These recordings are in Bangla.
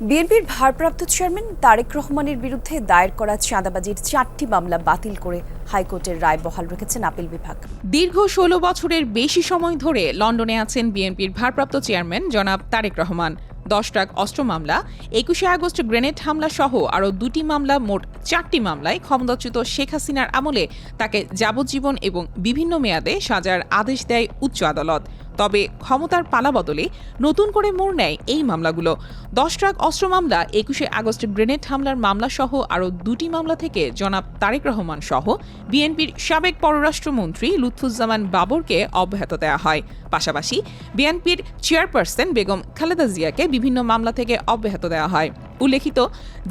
বিএনপির ভারপ্রাপ্ত চেয়ারম্যান তারেক রহমানের বিরুদ্ধে দায়ের করা চাঁদাবাজির চারটি মামলা বাতিল করে হাইকোর্টের রায় বহাল রেখেছেন আপিল বিভাগ। দীর্ঘ ষোলো বছরের বেশি সময় ধরে লন্ডনে আছেন বিএনপির ভারপ্রাপ্ত চেয়ারম্যান জনাব তারেক রহমান। দশ ট্রাক অস্ত্র মামলা, একুশে আগস্ট গ্রেনেড হামলা সহ আরও দুটি মামলা, মোট চারটি মামলায় ক্ষমতাচ্যুত শেখ হাসিনার আমলে তাকে যাবজ্জীবন এবং বিভিন্ন মেয়াদে সাজার আদেশ দেয় উচ্চ আদালত। তবে ক্ষমতার পালা বদলে নতুন করে মোড় নেয় এই মামলাগুলো। দশ ট্রাক অস্ত্র মামলা, একুশে আগস্ট গ্রেনেড হামলার মামলা সহ আরও দুটি মামলা থেকে জনাব তারেক রহমান সহ বিএনপির সাবেক পররাষ্ট্রমন্ত্রী লুৎফুজ্জামান বাবরকে অব্যাহত দেওয়া হয়। পাশাপাশি বিএনপির চেয়ারপারসন বেগম খালেদা জিয়াকে বিভিন্ন মামলা থেকে অব্যাহত দেওয়া হয়। উল্লেখিত,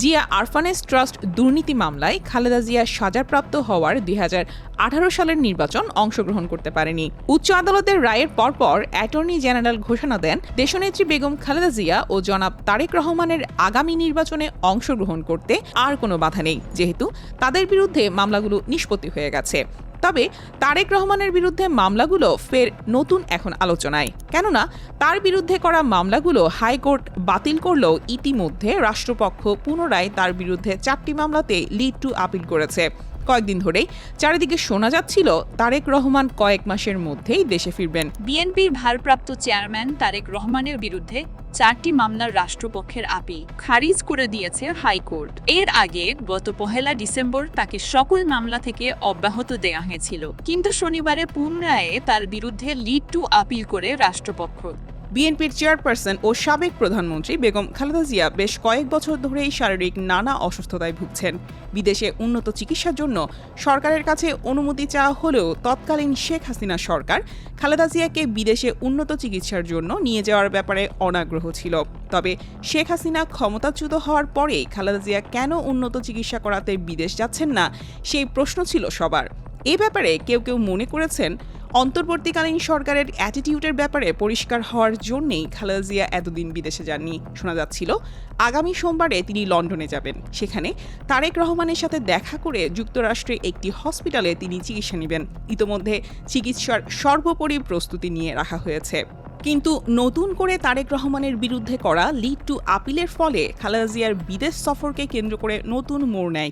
জিয়া আরফানেস ট্রাস্ট দুর্নীতি মামলায় খালেদা জিয়া সাজাপ্রাপ্ত হওয়ার দুই হাজার আঠারো সালের নির্বাচন অংশগ্রহণ করতে পারেনি। উচ্চ আদালতের রায়ের পরপর অ্যাটর্নি জেনারেল ঘোষণা দেন, দেশনেত্রী বেগম খালেদা জিয়া ও জনাব তারেক রহমানের আগামী নির্বাচনে অংশগ্রহণ করতে আর কোনো বাধা নেই, যেহেতু তাদের বিরুদ্ধে মামলাগুলো নিষ্পত্তি হয়ে গেছে। তবে তারেক রহমানের বিরুদ্ধে মামলাগুলো ফের নতুন এখন আলোচনায়। কেননা, তার বিরুদ্ধে করা মামলাগুলো হাইকোর্ট বাতিল করলেও ইতিমধ্যে রাষ্ট্রপক্ষ পুনরায় তার বিরুদ্ধে চারটি মামলাতে লিড টু আপিল করেছে। কয়েকদিন ধরেই চারিদিকে শোনা যাচ্ছিল তারেক রহমান কয়েক মাসের মধ্যেই দেশে ফিরবেন। বিএনপির ভারপ্রাপ্ত চেয়ারম্যান তারেক রহমানের বিরুদ্ধে চারটি মামলার রাষ্ট্রপক্ষের আপিল খারিজ করে দিয়েছে হাইকোর্ট। এর আগে গত পহেলা ডিসেম্বর তাকে সকল মামলা থেকে অব্যাহত দেওয়া হয়েছিল। কিন্তু শনিবারে পুনরায় তার বিরুদ্ধে লিড টু আপিল করে রাষ্ট্রপক্ষ। বিএনপির চেয়ারপারসন ও সাবেক প্রধানমন্ত্রী বেগম খালেদা জিয়া বেশ কয়েক বছর ধরেই শারীরিক নানা অসুস্থতায় ভুগছেন। বিদেশে উন্নত চিকিৎসার জন্য সরকারের কাছে অনুমতি চাওয়া হলেও তৎকালীন শেখ হাসিনা সরকার খালেদা জিয়াকে বিদেশে উন্নত চিকিৎসার জন্য নিয়ে যাওয়ার ব্যাপারে অনাগ্রহ ছিল। তবে শেখ হাসিনা ক্ষমতাচ্যুত হওয়ার পরেই খালেদা জিয়া কেন উন্নত চিকিৎসা করাতে বিদেশ যাচ্ছেন না, সেই প্রশ্ন ছিল সবার। এ ব্যাপারে কেউ কেউ মনে করেছেন অন্তর্বর্তীকালীন সরকারের অ্যাটিটিউডের ব্যাপারে পরিষ্কার হওয়ার জন্যেই খালেদা জিয়া এতদিন বিদেশে যাননি, শোনা যাচ্ছিল। আগামী সোমবারে তিনি লন্ডনে যাবেন। সেখানে তারেক রহমানের সাথে দেখা করে যুক্তরাষ্ট্রে একটি হসপিটালে তিনি চিকিৎসা নেবেন। ইতোমধ্যে চিকিৎসার সর্বোপরি প্রস্তুতি নিয়ে রাখা হয়েছে। কিন্তু নতুন করে তারেক রহমানের বিরুদ্ধে করা লিড টু আপিলের ফলে খালেদা জিয়ার বিদেশ সফরকে কেন্দ্র করে নতুন মোড় নেয়